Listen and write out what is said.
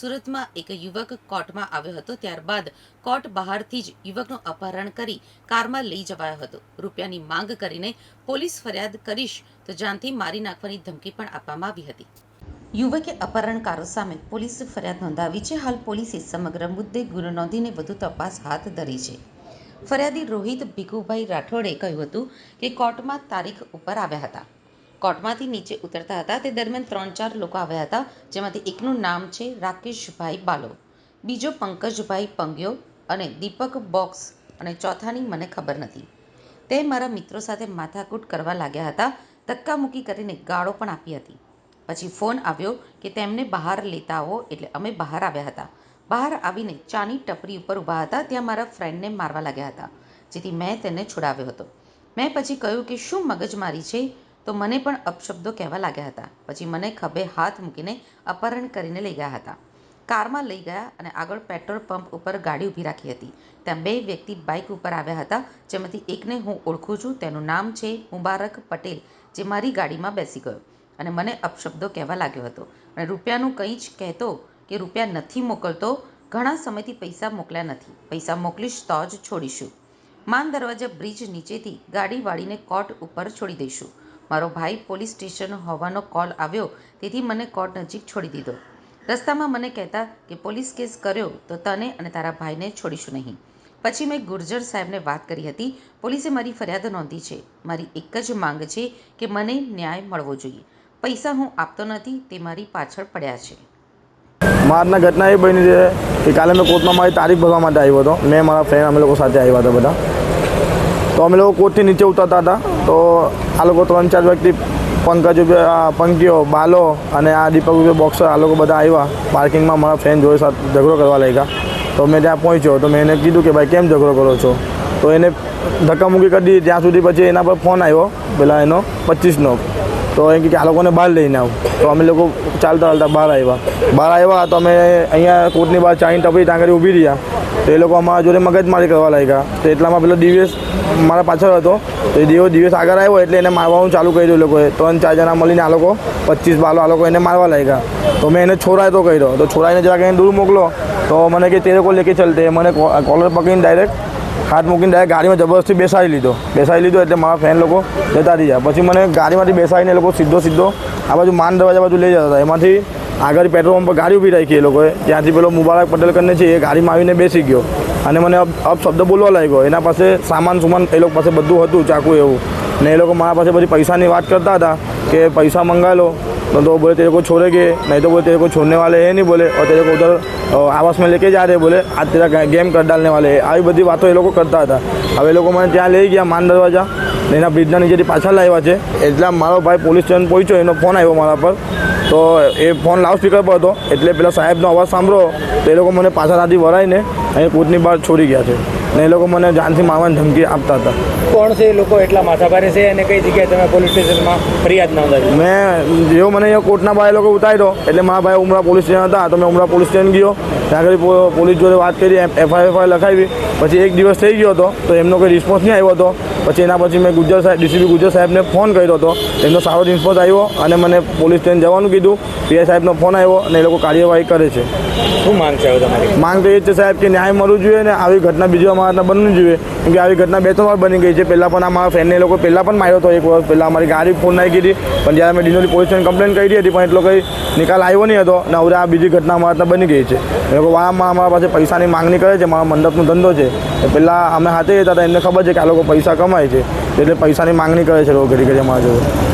સુરતમાં એક યુવક કોર્ટમાં આવ્યો હતો. ત્યારબાદ કોર્ટ બહારથી જ યુવકનું અપહરણ કરી કારમાં લઈ જવાયો હતો. રૂપિયાની માંગ કરીને પોલીસ ફરિયાદ કરીશ તો જાનથી મારી નાખવાની ધમકી પણ આપવામાં આવી હતી. યુવકે અપહરણકારો સામે પોલીસ ફરિયાદ નોંધાવી છે. હાલ પોલીસે સમગ્ર મુદ્દે ગુનો નોંધીને વધુ તપાસ હાથ ધરી છે. ફરિયાદી રોહિત ભીખુભાઈ રાઠોડે કહ્યું હતું કે કોર્ટમાં તારીખ ઉપર આવ્યા હતા. કોર્ટમાંથી નીચે ઉતરતા હતા. તે દરમિયાન ત્રણ ચાર લોકો આવ્યા હતા, જેમાંથી એકનું નામ છે રાકેશભાઈ બાલો. બીજો પંકજભાઈ પંગ્યો અને દીપક બોક્સ અને ચોથાની મને ખબર નથી. તે મારા મિત્રો સાથે માથાકૂટ કરવા લાગ્યા હતા. ધક્કામુક્કી કરીને ગાળો પણ આપી હતી. પછી ફોન આવ્યો કે તેમને બહાર લેતા આવો એટલે અમે બહાર આવ્યા હતા. બહાર આવીને ચાની ટપરી ઉપર ઊભા હતા. ત્યાં મારા ફ્રેન્ડને મારવા લાગ્યા હતા, જેથી મેં તેને છોડાવ્યો હતો. મેં પછી કહ્યું કે શું મગજમારી છે? તો મને પણ અપશબ્દો કહેવા લાગ્યા હતા. પછી મને ખભે હાથ મૂકીને અપહરણ કરીને લઈ ગયા હતા. કારમાં લઈ ગયા અને આગળ પેટ્રોલ પંપ ઉપર ગાડી ઊભી રાખી હતી. ત્યાં બે વ્યક્તિ બાઇક ઉપર આવ્યા હતા, જેમાંથી એકને હું ઓળખું છું. તેનું નામ છે મુબારક પટેલ, જે મારી ગાડીમાં બેસી ગયો. અને મને અપશબ્દો કહેવા લાગ્યો હતો. અને રૂપિયાનું કંઈ જ કહેતો કે રૂપિયા નથી મોકલતો, ઘણા સમયથી પૈસા મોકલ્યા નથી. પૈસા મોકલીશ તો જ છોડીશું. માન દરવાજા બ્રિજ નીચેથી ગાડી વાળીને કોર્ટ ઉપર છોડી દઈશું. મારો ભાઈ પોલીસ સ્ટેશન હોવાનો કોલ આવ્યો, તેથી મને કોર્ટ નજીક છોડી દીધો. રસ્તામાં મને કહેતા કે પોલીસ કેસ કર્યો તો તને અને તારા ભાઈને છોડીશું નહીં. પછી મેં ગુર્જર સાહેબને વાત કરી હતી. પોલીસે મારી ફરિયાદ નોંધી છે. મારી એક જ માંગ છે કે મને ન્યાય મળવો જોઈએ. પૈસા હું આપતો નથી, તે મારી પાછળ પડ્યા છે. મારના ઘટના એ બની છે કે કાલે મેં કોર્ટમાં મારી તારીખ ભરવા માટે આવ્યો હતો. મેં મારા ફ્રેન્ડ અમે લોકો સાથે આવ્યા હતા બધા. તો અમે લોકો કોર્ટથી નીચે ઉતરતા હતા. તો આ લોકો ત્રણ ચાર વ્યક્તિ પંકજ ઉભે પંકીઓ બાલો અને આ દીપક ઉભે બોક્સર આ લોકો બધા આવ્યા. પાર્કિંગમાં મારા ફ્રેન્ડ જોડે સાથે ઝઘડો કરવા લાગ્યા. તો મેં ત્યાં પહોંચ્યો. તો મેં એને કીધું કે, ભાઈ, કેમ ઝઘડો કરો છો? તો એને ધક્કામુક્કી કરી દીધી. ત્યાં સુધી પછી એના પર ફોન આવ્યો. પેલા એનો પચીસનો. તો એ કે આ લોકોને બહાર લઈને આવું. તો અમે લોકો ચાલતા ચાલતા બહાર આવ્યા. બહાર આવ્યા તો અમે અહીંયા કોર્ટની બહાર ચાઈની ટપરી ટાંગરી ઊભી રહ્યા. તો એ લોકો અમારા જોડે મગજમારી કરવા લાગ્યા. તો એટલામાં પેલો દિવેશ મારા પાછળ હતો. તો એ દિવસ દિવસ આગળ આવ્યો એટલે એને મારવાનું ચાલુ કર્યું લોકોએ. ત્રણ ચાર જણા મળીને આ લોકો પચીસ બાલો આ લોકો એને મારવા લાગ્યા. તો મેં એને છોડાય તો કર્યો. તો છોડાઈને જરાક એને દૂર મોકલો. તો મને કે તે લોકો લેકે ચલતે. મને કોલર પકડીને ડાયરેક્ટ હાથ મૂકીને ડાયરેક્ટ ગાડીમાં જબરદસ્તી બેસાડી લીધો. બેસાડી લીધો એટલે મારા ફ્રેન્ડ લોકો જતા રહ્યા. પછી મને ગાડીમાંથી બેસાડીને એ લોકો સીધો સીધો આ બાજુ માન દરવાજા બાજુ લઈ જતા હતા. એમાંથી આગળ પેટ્રોલ પંપ પર ગાડી ઊભી રાખી એ લોકોએ. ત્યાંથી પેલો મુબારક પટેલ કરીને છે એ ગાડીમાં આવીને બેસી ગયો. અને મને અપ શબ્દ બોલવા લાગ્યો. એના પાસે સામાન સુમાન એ લોકો પાસે બધું હતું, ચાકુ એવું. ને એ લોકો મારા પાસે પછી પૈસાની વાત કરતા હતા. કે પૈસા મંગા લો तो तो बोले तेरे को छोड़ेंगे नहीं तो बोले तेरे को छोड़ने वाले हैं नहीं बोले और तेरे को उधर अ, आवास में लेके जा रहे बोले आज तेरा गे- गेम कर डालने वाले हैं આવી બધી વાતો એ લોકો કરતા હતા હવે એ લોકો મને ત્યાં લઈ ગયા માન દરવાજા ને એના બ્રિજના નીચેથી પાછા લાવ્યા છે એટલા મારો ભાઈ પોલીસ સ્ટેશન પહોંચ્યો એનો ફોન આવ્યો મારા પર તો એ ફોન લાઉડસ્પીકર પર હતો. એટલે પેલા સાહેબનો અવાજ સાંભળો તો એ લોકો મને પાછળથી વરાઈને અહીં કોર્ટની બહાર છોડી ગયા છે. ને એ લોકો મને જાનથી મારવાની ધમકી આપતા હતા. કોણ છે એ લોકો? એટલા માથાભારે છે અને કઈ જગ્યાએ તમે પોલીસ સ્ટેશનમાં ફરિયાદ નોંધાવી? મેં જેવો મને અહીંયા કોર્ટના બહાર એ લોકો ઉતાર્યો એટલે મારા ભાઈ ઉમરા પોલીસ સ્ટેશન હતા તો મેં ઉમરા પોલીસ સ્ટેશન ગયો. ત્યાં આગળ પોલીસ જોડે વાત કરી એફઆઈઆર એફઆઈઆર લખાવી. પછી એક દિવસ થઈ ગયો હતો તો એમનો કોઈ રિસ્પોન્સ નહીં આવ્યો હતો. પછી એના પછી મેં ગુજર સાહેબ ડીસીપી ગુજર સાહેબને ફોન કર્યો હતો. એમનો સારો રિસ્પોન્સ આવ્યો અને મને પોલીસ સ્ટેશન જવાનું કીધું. પીઆઈ સાહેબનો ફોન આવ્યો અને એ લોકો કાર્યવાહી કરે છે. શું માંગ છે તમારી? માંગ તો એ છે સાહેબ કે ન્યાય મળવું જોઈએ ને આવી ઘટના બીજી અમારા મારા બનવી જોઈએ. કેમ કે આવી ઘટના બે ત્રણ વાર બની ગઈ છે. પહેલાં પણ અમારા ફ્રેન્ડને એ લોકો પહેલાં પણ માર્યો હતો એક વર્ષ પહેલાં અમારી ગાડી ફોન નાખી હતી. પણ જ્યારે મેં ડિનોલી પોલીસ સ્ટેશન કમ્પ્લેન કરી હતી પણ એટલો કંઈ નિકાલ આવ્યો નહીં હતો. અને હવે આ બીજી ઘટના અમારા બની ગઈ છે. એ લોકો વારંવાર અમારા પાસે પૈસાની માંગણી કરે છે. મારા મંડપનો ધંધો છે. તો પહેલાં અમે હાથે હતા. એમને ખબર છે કે આ લોકો પૈસા કમાય છે. એટલે પૈસાની માંગણી કરે છે લોકો ઘડી ઘડી અમારા જોડે.